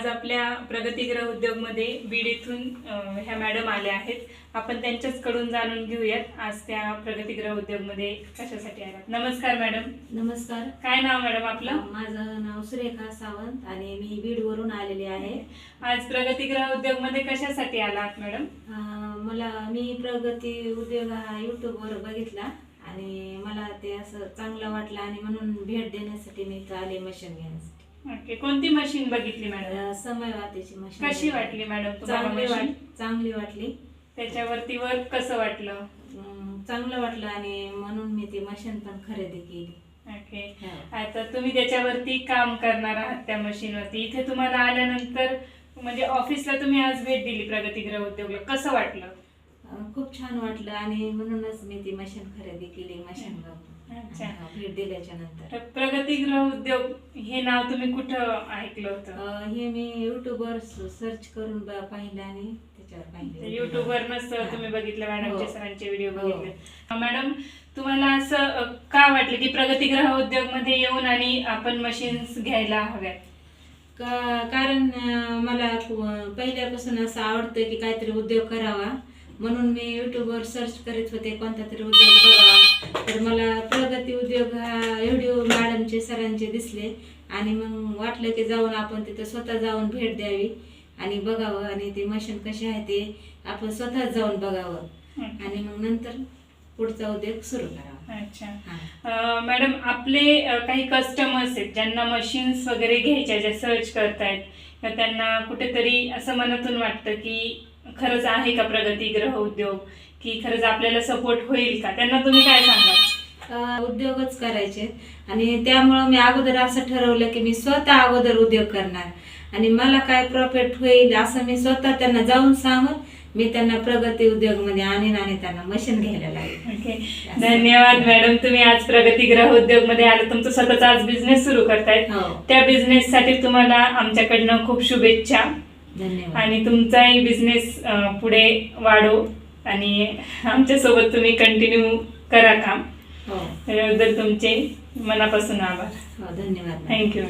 आज आपल्या प्रगतीग्रह उद्योगमध्ये बीड इथून अं, ह्या मॅडम आल्या आहेत. आपण त्यांच्याच कडून जाणून घेऊयात आज त्या प्रगतीग्रह उद्योगमध्ये कशासाठी आल्यात नमस्कार मॅडम. नमस्कार. काय नाव मॅडम आपलं? माझं नाव सुरेखा सावंत आणि मी बीडवरून आलेले आहे. आज प्रगतीग्रह उद्योगमध्ये कशासाठी आलात मॅडम? मला मी प्रगती उद्योग हा यूट्यूबवर बघितला आणि मला ते असं चांगलं वाटलं आणि म्हणून भेट देण्यासाठी मी इथं आले मशीन घेण्यासाठी. ओके कोणती मशीन बघितली मॅडम अं, समय वाटेची मशीन कशी वाटली मॅडम तुम्हाला चांगली? वाट चांगली वाटली. त्याच्यावरती वर्क कसं वाटलं? अं, चांगलं वाटलं आणि म्हणून मी ती मशीन पण खरेदी केली. ओके हो. आता तुम्ही त्याच्यावरती काम करणार आहात त्या मशीनवरती इथे तुम्हाला आल्यानंतर म्हणजे ऑफिसला तुम्ही आज भेट दिली प्रगतीग्रह उद्योगला. कसं वाटलं? अं, खूप छान वाटलं आणि म्हणूनच मी ती मशीन खरेदी केली मशीन अच्छा. भेट दिल्याच्या नंतर तर प्रगतीग्रह उद्योग हे नाव तुम्ही कुठं ऐकलं होतं अ, हे मी युट्यूबवर सर्च करून ब- पाहिलं आणि त्याच्यावर पाहिलं युट्यूबवरनच हा. तुम्ही बघितलं मॅडमचे हो. सरांचे व्हिडिओ हो. बघितले मॅडम तुम्हाला असं अ, का वाटलं की प्रगतीग्रह उद्योगमध्ये येऊन आणि आपण मशीन्स घ्यायला हव्यात का- कारण अ, मला पहिल्यापासून असं आवडतं की काहीतरी उद्योग करावा म्हणून मी युट्यूबवर सर्च करीत होते कोणता तरी उद्योग बघावा तर मला प्रगती उद्योग हा व्हिडिओ सरांचे दिसले आणि मग वाटलं की जाऊन आपण तिथं स्वतः जाऊन भेट द्यावी. आणि बघावं आणि ते मशीन कशी आहे ते आपण स्वतःच जाऊन बघावं. आणि मग नंतर पुढचा उद्योग सुरू करावा. अच्छा. मॅडम आपले काही कस्टमर्स आहेत ज्यांना मशीन्स वगैरे घ्यायच्या ज्या सर्च करतायत तर त्यांना कुठेतरी असं मनातून वाटतं की खरंच आहे का प्रगतीग्रह उद्योग? की खरंच आपल्याला सपोर्ट होईल का? त्यांना तुम्ही काय सांगाल? अ, उद्योगच करायचे. आणि त्यामुळं मी अगोदर असं ठरवलं की मी स्वतः अगोदर उद्योग करणार. आणि मला काय प्रॉफिट होईल असं मी स्वतः त्यांना जाऊन सांगून मी त्यांना प्रगती उद्योगमध्ये आणीन आणि त्यांना मशीन घ्यायला लागेल. धन्यवाद मॅडम तुम्ही आज प्रगतीग्रह उद्योगमध्ये आलं. तुमचं स्वतःचा आज बिझनेस सुरू करतायत. हो. त्या बिझनेस साठी तुम्हाला आमच्याकडनं खूप शुभेच्छा. धन्यवाद. आणि तुमचाही बिझनेस पुढे वाढो. आणि आमच्यासोबत तुम्ही कंटिन्यू करा काम. त्याच्याबद्दल तुमचे मनापासून आभार. हो धन्यवाद. थँक्यू